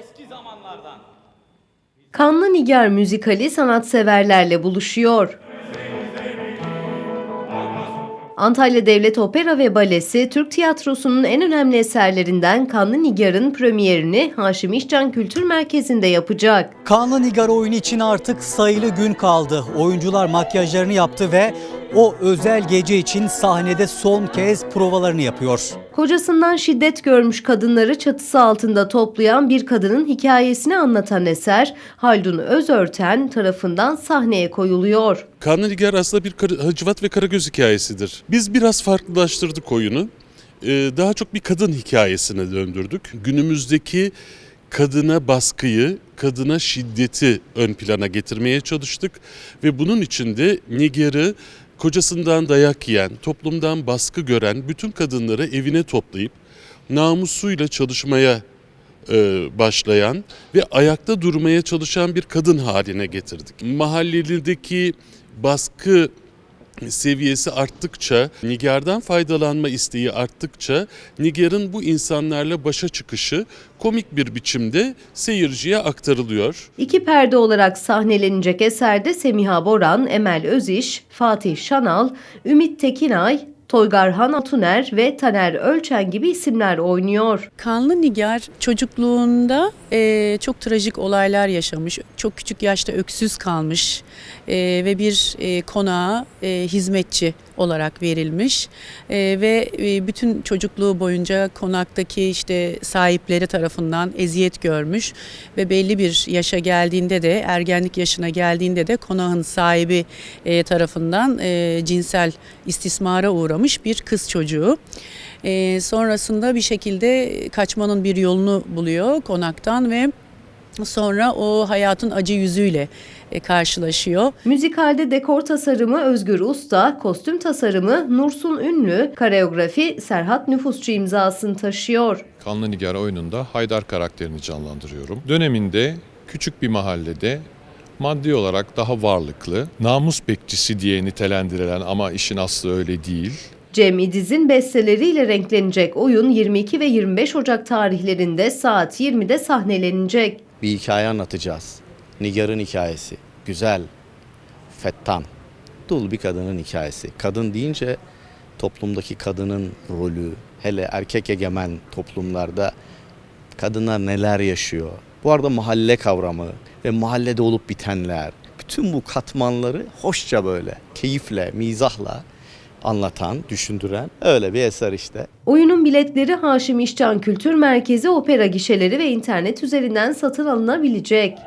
eski zamanlardan. Kanlı Nigar müzikali sanatseverlerle buluşuyor. Antalya Devlet Opera ve Balesi, Türk tiyatrosunun en önemli eserlerinden Kanlı Nigar'ın premierini Haşim İşcan Kültür Merkezi'nde yapacak. Kanlı Nigar oyunu için artık sayılı gün kaldı. Oyuncular makyajlarını yaptı ve o özel gece için sahnede son kez provalarını yapıyor. Kocasından şiddet görmüş kadınları çatısı altında toplayan bir kadının hikayesini anlatan eser, Haldun Özörten tarafından sahneye koyuluyor. Kanlı Nigar aslında bir Kar- Hacivat ve Karagöz hikayesidir. Biz biraz farklılaştırdık oyunu. Ee, daha çok bir kadın hikayesine döndürdük. Günümüzdeki kadına baskıyı, kadına şiddeti ön plana getirmeye çalıştık. Ve bunun için de Nigar'ı kocasından dayak yiyen, toplumdan baskı gören bütün kadınları evine toplayıp namusuyla çalışmaya e, başlayan ve ayakta durmaya çalışan bir kadın haline getirdik. Mahallelerdeki baskı seviyesi arttıkça, Nigar'dan faydalanma isteği arttıkça Nigar'ın bu insanlarla başa çıkışı komik bir biçimde seyirciye aktarılıyor. İki perde olarak sahnelenecek eserde Semiha Boran, Emel Öziş, Fatih Şanal, Ümit Tekinay, Toygarhan Atuner ve Taner Ölçen gibi isimler oynuyor. Kanlı Nigar çocukluğunda e, çok trajik olaylar yaşamış. Çok küçük yaşta öksüz kalmış e, ve bir e, konağa e, hizmetçi olarak verilmiş E, ve e, bütün çocukluğu boyunca konaktaki işte sahipleri tarafından eziyet görmüş ve belli bir yaşa geldiğinde de ergenlik yaşına geldiğinde de konağın sahibi e, tarafından e, cinsel istismara uğramış bir kız çocuğu. E, sonrasında bir şekilde kaçmanın bir yolunu buluyor konaktan ve sonra o hayatın acı yüzüyle e, karşılaşıyor. Müzikalde dekor tasarımı Özgür Usta, kostüm tasarımı Nursun Ünlü, koreografi Serhat Nüfusçu imzasını taşıyor. Kanlı Nigar oyununda Haydar karakterini canlandırıyorum. Döneminde küçük bir mahallede maddi olarak daha varlıklı, namus bekçisi diye nitelendirilen ama işin aslı öyle değil. Cem İdiz'in besteleriyle renklenecek oyun 22 ve 25 Ocak tarihlerinde saat 20'de sahnelenecek. Bir hikaye anlatacağız. Nigar'ın hikayesi. Güzel, fettan, dul bir kadının hikayesi. Kadın deyince toplumdaki kadının rolü, hele erkek egemen toplumlarda kadınlar neler yaşıyor. Bu arada mahalle kavramı ve mahallede olup bitenler, bütün bu katmanları hoşça böyle, keyifle, mizahla anlatan, düşündüren öyle bir eser işte. Oyunun biletleri Haşim İşcan Kültür Merkezi opera gişeleri ve internet üzerinden satın alınabilecek.